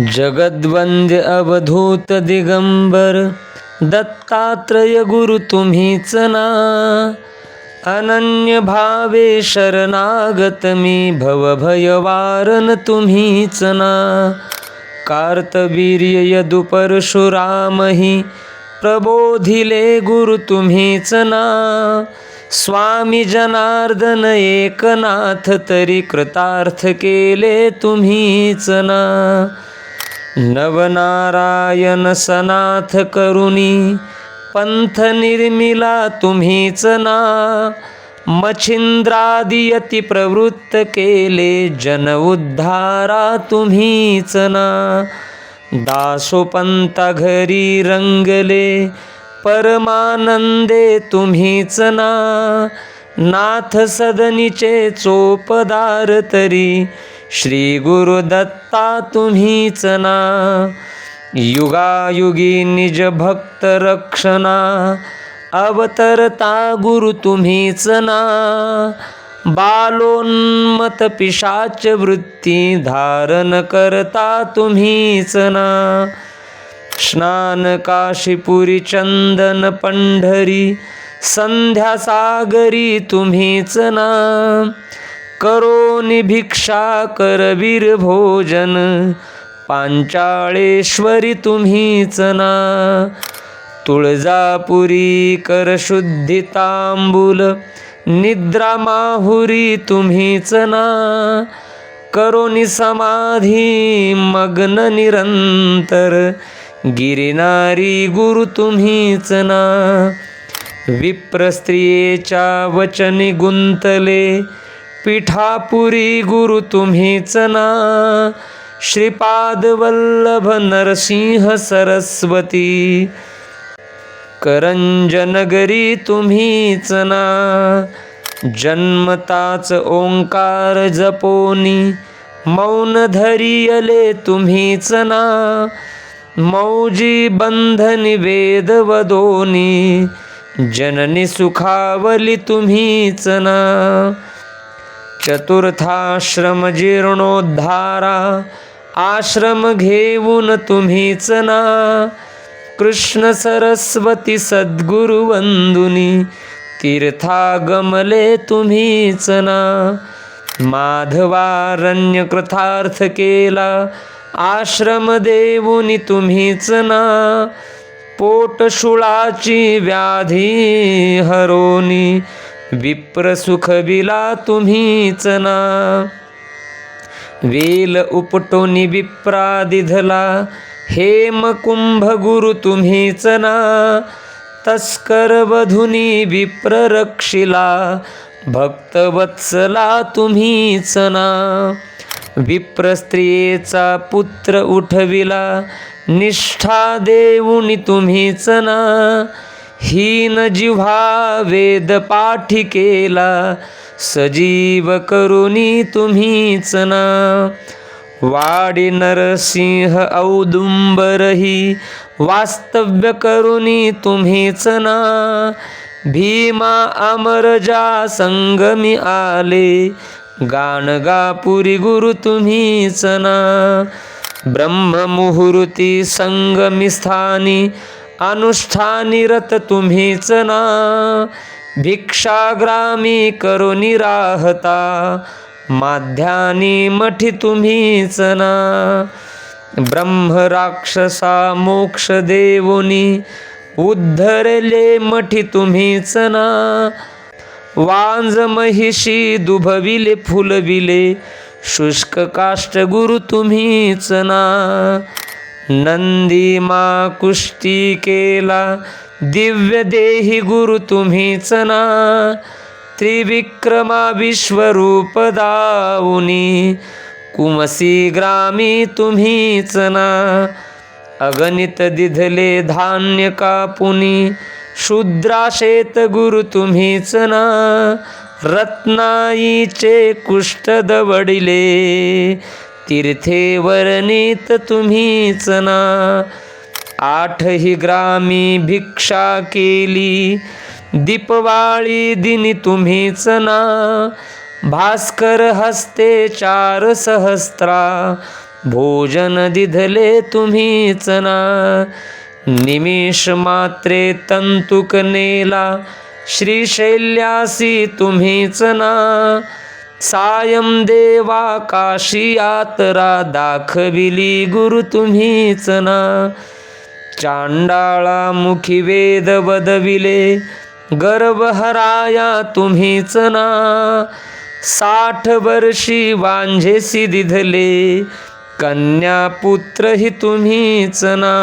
जगद्वंद्य अवधूत दिगंबर दत्तात्रय गुरु तुम्हीच ना. अनन्य भावे शरणागत मी भवभयवारन तुम्हीच ना. कार्तवीर्य यदु परशुरामही प्रबोधिले गुरु तुम्हीच ना. स्वामी जनार्दन एकनाथ तरी कृतार्थ केले तुम्हीच ना. नवनारायण सनाथ करुणी पंथ निर्मिला तुम्हीच ना मच्छिंद्रादियती प्रवृत्त केले जन उद्धारा तुम्हीच ना दासोपंता घरी रंगले परमानंदे तुम्हीच ना नाथ सदनीचे चोपदार तरी श्री गुरुदत्ता तुम्हीच ना. युगायुगी निज भक्त रक्षणा. अवतरता गुरु तुम्हीच ना. बालोन्मत पिशाच वृत्ती धारण करता तुम्हीच ना. स्नान काशीपुरी चंदन पंढरी संध्या सागरी तुम्हीच ना. करोनी भिक्षा करवीर भोजन पांचाळेश्वरी तुम्हीच ना तुळजापुरी कर शुद्धी तांबूल निद्रा माहुरी तुम्हीच ना करोनी समाधी मग्न निरंतर गिरिनारी गुरु तुम्हीच ना विप्र स्त्रियेच्या वचनी गुंतले पिठापुरी गुरु तुम्हीच ना श्रीपाद वल्लभ नरसिंह सरस्वती करंजनगरी तुम्हीच ना जन्मताच ओंकार जपोनी मौन धरियले तुम्हीच ना मौजी बंधनी वेद वदोनी जननी सुखावली तुम्हीच ना चतुर्थाश्रम जीर्णोद्धारा आश्रम घेऊन तुम्हीच ना कृष्ण सरस्वती सद्गुरु वंदुनी तीर्थागमले तुम्हीच ना माधवारण्य कृथार्थ केला आश्रम देऊनी तुम्हीच ना पोटशुळाची व्याधी हरोनी विप्र सुख विला तुम्हीच ना. वेल उपटोनी विप्रादिधला हेम कुंभ गुरु तुम्हीच ना. तस्कर वधुनी विप्र रक्षिला भक्तवत्सला तुम्हीच ना. विप्र स्त्रियेचा पुत्र उठविला निष्ठा देऊनी तुम्हीच ना. हीन जिव्हा वेद पाठी केला सजीव करुणी तुम्हीच ना. वाडी नरसिंह औदुंबरही वास्तव्य करुणी तुम्हीच ना. भीमा अमरजा संगमी आले गाणगापुरी गुरु तुम्हीच ना. ब्रह्ममुहूर्ती संगमी स्थानी अनुष्ठानिरत तुम्हीच ना. भिक्षाग्रामी करो निराहता. माध्यानी मठी तुम्हीच ना. ब्रह्म राक्षसा मोक्ष देवोनी. उद्धरले मठी तुम्हीच ना. वांज महिषी दुभविले फुलविले. शुष्क काष्ट गुरु तुम्हीच ना. नंदीमा कुष्टी केला दिव्य देही गुरु तुम्हीच ना त्रिविक्रमा विश्वरूप दाऊनी कुमसी ग्रामी तुम्हीच ना अगणित दिधले धान्य कापुनी शूद्राशेत गुरु तुम्हीच ना रत्नाईचे कुष्ठ दवडिले तीर्थे वर्णित तुम्हीच ना आठही ग्रामी भिक्षा केली. दीपवाळी दिनी तुम्हीच ना भास्कर हस्ते चार सहस्त्रा. भोजन दिधले तुम्हीच ना निमिष मात्रे तंतुक नेला. श्रीशैल्यासी तुम्हीच ना सायं देवा काशी यात्रा दाखविली गुरु तुम्हीच ना. चांडाळा मुखी वेद वदविले गर्भहराया तुम्हीच ना. साठ वर्षी वांझेसी दिधले कन्या पुत्रही तुम्हीच ना.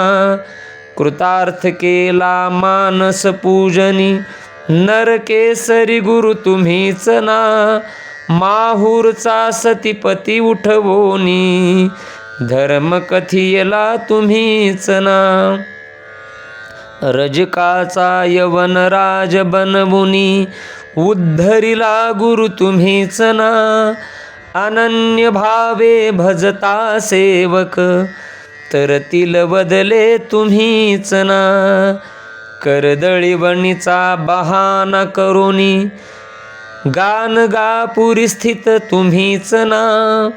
कृतार्थ केला मानस पूजनी नरकेसरी गुरु तुम्हीच ना. माहूरचा सतीपती उठवोनी. धर्म कथियला तुम्हीच ना रजकाचा यवन राज बनवुनी. उद्धरिला गुरु तुम्हीच ना अनन्य भावे भजता सेवक. तर तिल बदले तुम्हीच ना करदळीवणीचा बहाना करुनी. गान गापुरी स्थित तुम्हीच ना.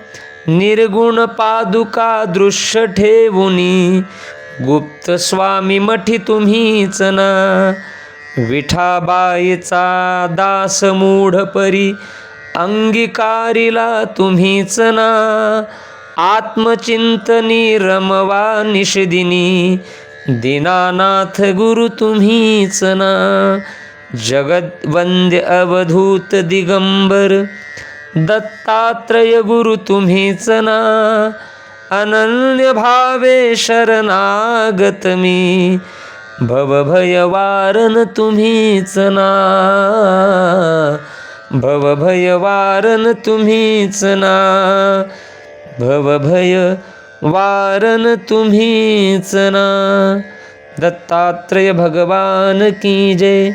निर्गुण पादुका दृश्य ठेवुनी. गुप्त स्वामी मठी तुम्हीच ना. विठाबाईचा दास मूढ परी अंगीकारिला तुम्हीच ना. आत्मचिंतनी रमवा निषदिनी. दीनानाथ गुरु तुम्हीच ना. जगद्वंद्य अवधूत दिगंबर दत्तात्रय गुरु तुम्हीच ना अनन्य भावे शरणागत मी भवभयवारन तुम्हीच ना भवभयवारन तुम्हीच ना भवभय वारन तुम्हीच ना दत्तात्रय भगवान की जय।